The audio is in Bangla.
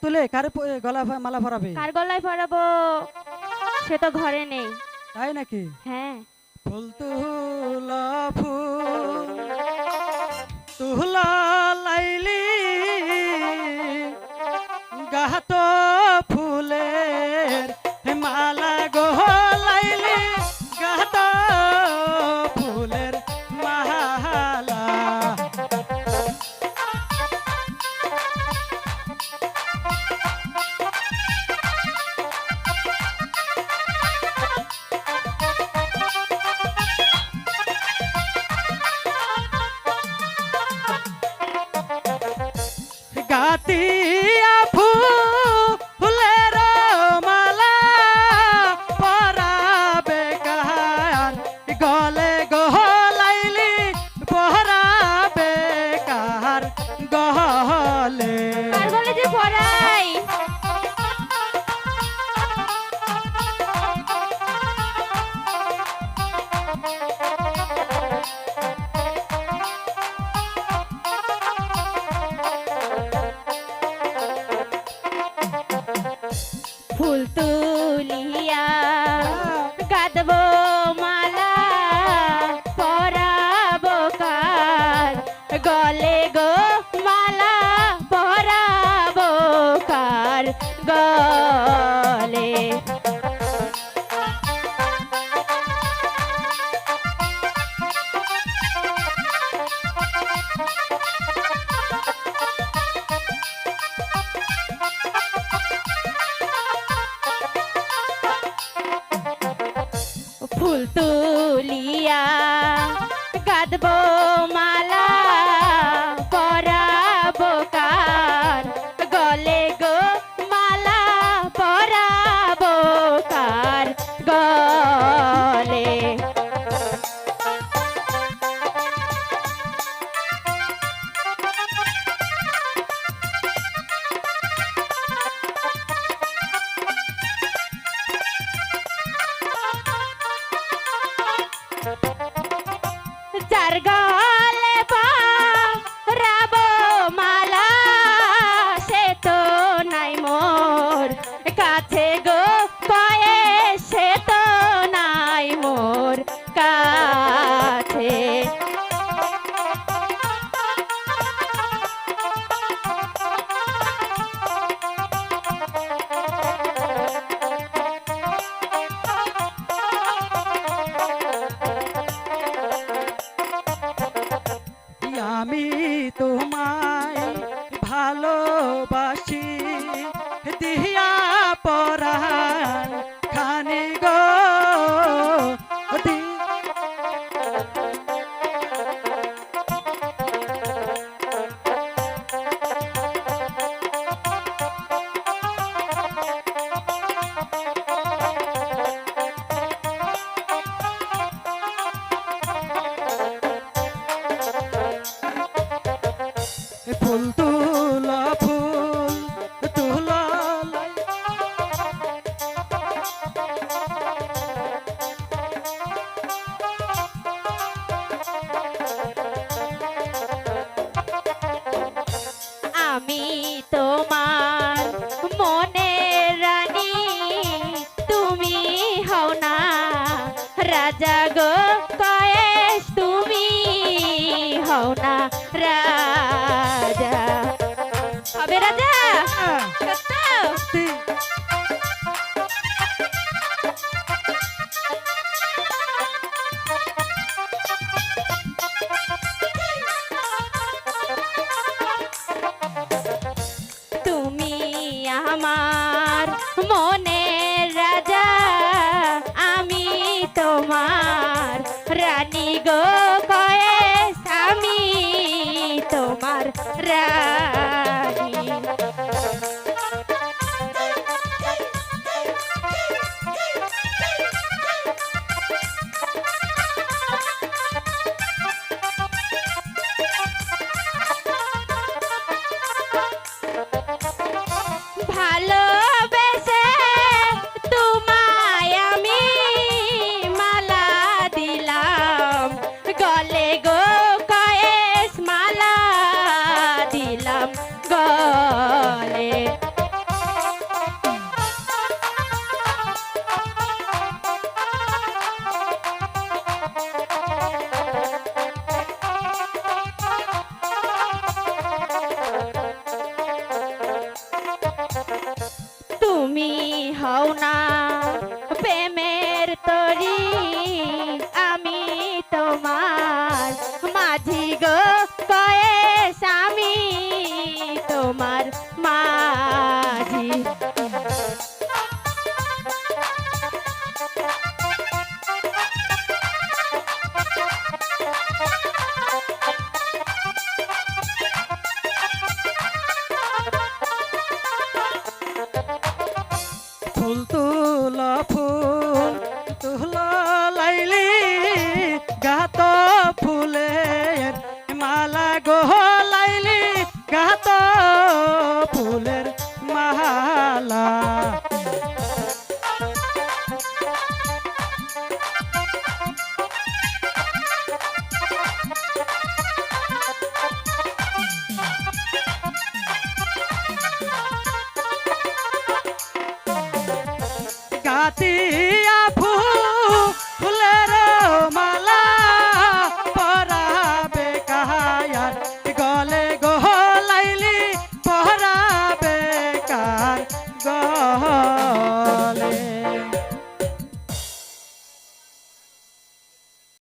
তুলে। কারে গলা মালা পরাবে কার গলায় পরাবো সে তো ঘরে নেই। তাই নাকি? হ্যাঁ। ফুল তুলা ফুল তুলা ফুল তুলিয়া গাদবো মালা পরাব কার? গলে গো ফুল তুলিয়া গাদব মালা পরাবো কার? গলে গো মালা পরাব কার? গলে আমি ফুল তুলা ফুল তুলা আমি তোমার মনের রানী, তুমি হও না। রাজা গো কয়েস তুমি হও না। রাজা হবে রাজা সত্য? রানী গো দিলাম গলে। তুমি হও না প্রেমের তরি আমি তোমার তুলা ফুল তুলা লাইলি গাত ফুলের মালা গো লাইলি গাত ফুলের গাতি